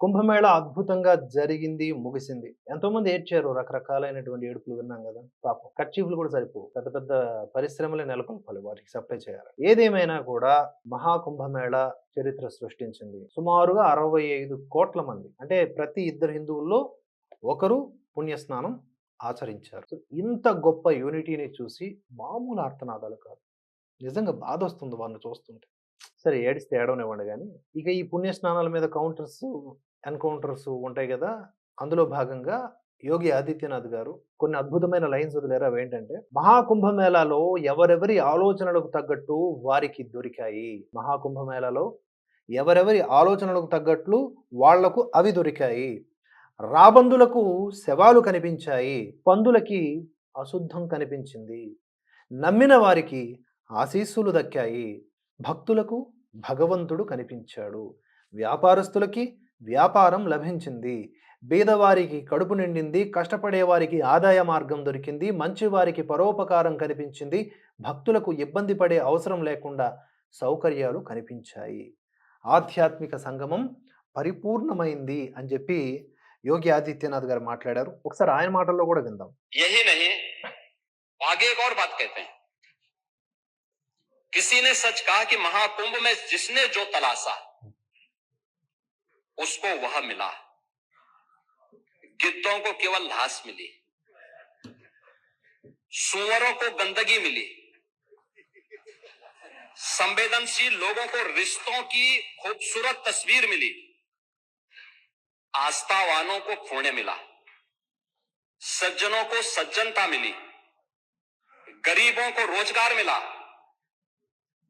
కుంభమేళ అద్భుతంగా జరిగింది ముగిసింది. ఎంతో మంది ఏడ్చారు రకరకాలైనటువంటి ఏడుపులు విన్నాం కదా. పాపం కర్చీఫ్లు కూడా సరిపోవు. పెద్ద పెద్ద పరిశ్రమలే నెలకొల్పాలి వాటికి సప్లై చేయాలి ఏదేమైనా కూడా మహాకుంభమేళ చరిత్ర సృష్టించింది. సుమారుగా అరవై ఐదు కోట్ల మంది. అంటే ప్రతి ఇద్దరు హిందువుల్లో ఒకరు పుణ్యస్నానం ఆచరించారు. ఇంత గొప్ప యూనిటీని చూసి మామూలు ఆర్తనాదాలు కాదు. నిజంగా బాధ వస్తుంది వాళ్ళని చూస్తుంటే. సరే ఏడిస్తే ఏడవనివ్వండి కానీ ఇక ఈ పుణ్యస్నానాల మీద కౌంటర్స్ ఎన్కౌంటర్స్ ఉంటాయి కదా అందులో భాగంగా యోగి ఆదిత్యనాథ్ గారు కొన్ని అద్భుతమైన లైన్స్ వదిలేరు. అవి ఏంటంటే మహాకుంభమేళాలో ఎవరెవరి ఆలోచనలకు తగ్గట్టు వారికి దొరికాయి. మహాకుంభమేళాలో ఎవరెవరి ఆలోచనలకు తగ్గట్లు వాళ్ళకు అవి దొరికాయి. రాబందులకు శవాలు కనిపించాయి. పందులకి అశుద్ధం కనిపించింది. నమ్మిన వారికి ఆశీస్సులు దక్కాయి. భక్తులకు భగవంతుడు కనిపించాడు. వ్యాపారస్తులకి వ్యాపారం లభించింది బీదవారికి కడుపు నిండింది కష్టపడే వారికి ఆదాయ మార్గం దొరికింది మంచివారికి పరోపకారం కనిపించింది భక్తులకు ఇబ్బంది పడే అవసరం లేకుండా సౌకర్యాలు కనిపించాయి ఆధ్యాత్మిక సంగమం పరిపూర్ణమైంది అని చెప్పి యోగి ఆదిత్యనాథ్ గారు మాట్లాడారు ఒకసారి ఆయన మాటల్లో కూడా విందాం यही नहीं आगे एक और बात कहते हैं किसी ने सच कहा कि महाकुंभ में जिसने जो तलाशा उसको वह मिला। गिद्धों को केवल लाश मिली। सुअरों को गंदगी मिली। संवेदनशील लोगों को रिश्तों की खूबसूरत तस्वीर मिली। आस्थावानों को पुण्य मिला। सज्जनों को सज्जनता मिली। गरीबों को रोज़गार मिला।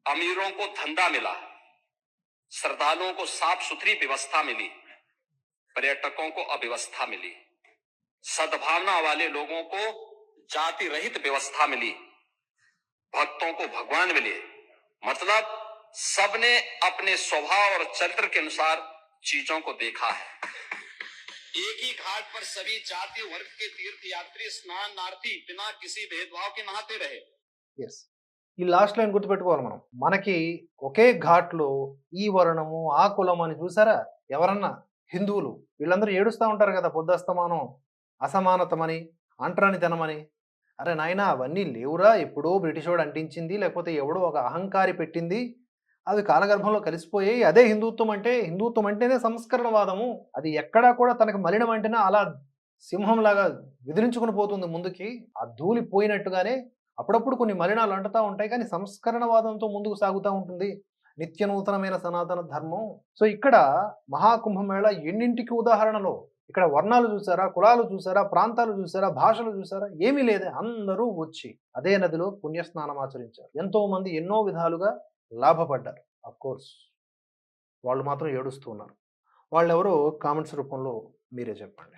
अमीरों को धंधा मिला। श्रद्धालुओं को साफ़ सुथरी व्यवस्था मिली, पर्यटकों को अव्यवस्था मिली, सद्भावना वाले लोगों को जाति रहित व्यवस्था मिली, भक्तों को भगवान मिले। मतलब सबने अपने स्वभाव और चरित्र के अनुसार चीज़ों को देखा है। एक ही घाट पर सभी जाति, वर्ग के तीर्थ यात्री स्नानार्थी बिना किसी भेदभाव के नहाते रहे। ఎస్ ఈ లాస్ట్ లైన్ గుర్తుపెట్టుకోవాలి మనం. మనకి ఒకే ఘాట్లో ఈ వర్ణము ఆ కులం అని చూసారా? ఎవరన్నా? హిందువులు. వీళ్ళందరూ ఏడుస్తూ ఉంటారు కదా పొద్దస్తమానం అసమానతమని అంటరానితనమని. అరే నాయనా అవన్నీ లేవురా? ఎప్పుడో బ్రిటిష్ వాడు అంటించింది లేకపోతే ఎవడో ఒక అహంకారి పెట్టింది. అవి కాలగర్భంలో కలిసిపోయాయి అదే హిందుత్వం అంటే హిందుత్వం అంటేనే సంస్కరణవాదము. అది ఎక్కడా కూడా తనకు మలినం అంటేనే అలా సింహంలాగా విదిలించుకుని పోతుంది ముందుకి. ఆ ధూళి పోయినట్టుగానే అప్పుడప్పుడు కొన్ని మలినాలు అంటుతూ ఉంటాయి కానీ సంస్కరణవాదంతో ముందుకు సాగుతూ ఉంటుంది. నిత్య నూతనమైన సనాతన ధర్మం. సో ఇక్కడ మహాకుంభమేళ ఎన్నింటికి ఉదాహరణలో? ఇక్కడ వర్ణాలు చూసారా? కులాలు చూసారా? ప్రాంతాలు చూసారా? భాషలు చూసారా? ఏమీ లేదే. అందరూ వచ్చి అదే నదిలో పుణ్యస్నానం ఆచరించారు. ఎంతో మంది ఎన్నో విధాలుగా లాభపడ్డారు. అఫ్ కోర్స్ వాళ్ళు మాత్రం ఏడుస్తూ ఉన్నారు. వాళ్ళు కామెంట్స్ రూపంలో మీరే చెప్పండి.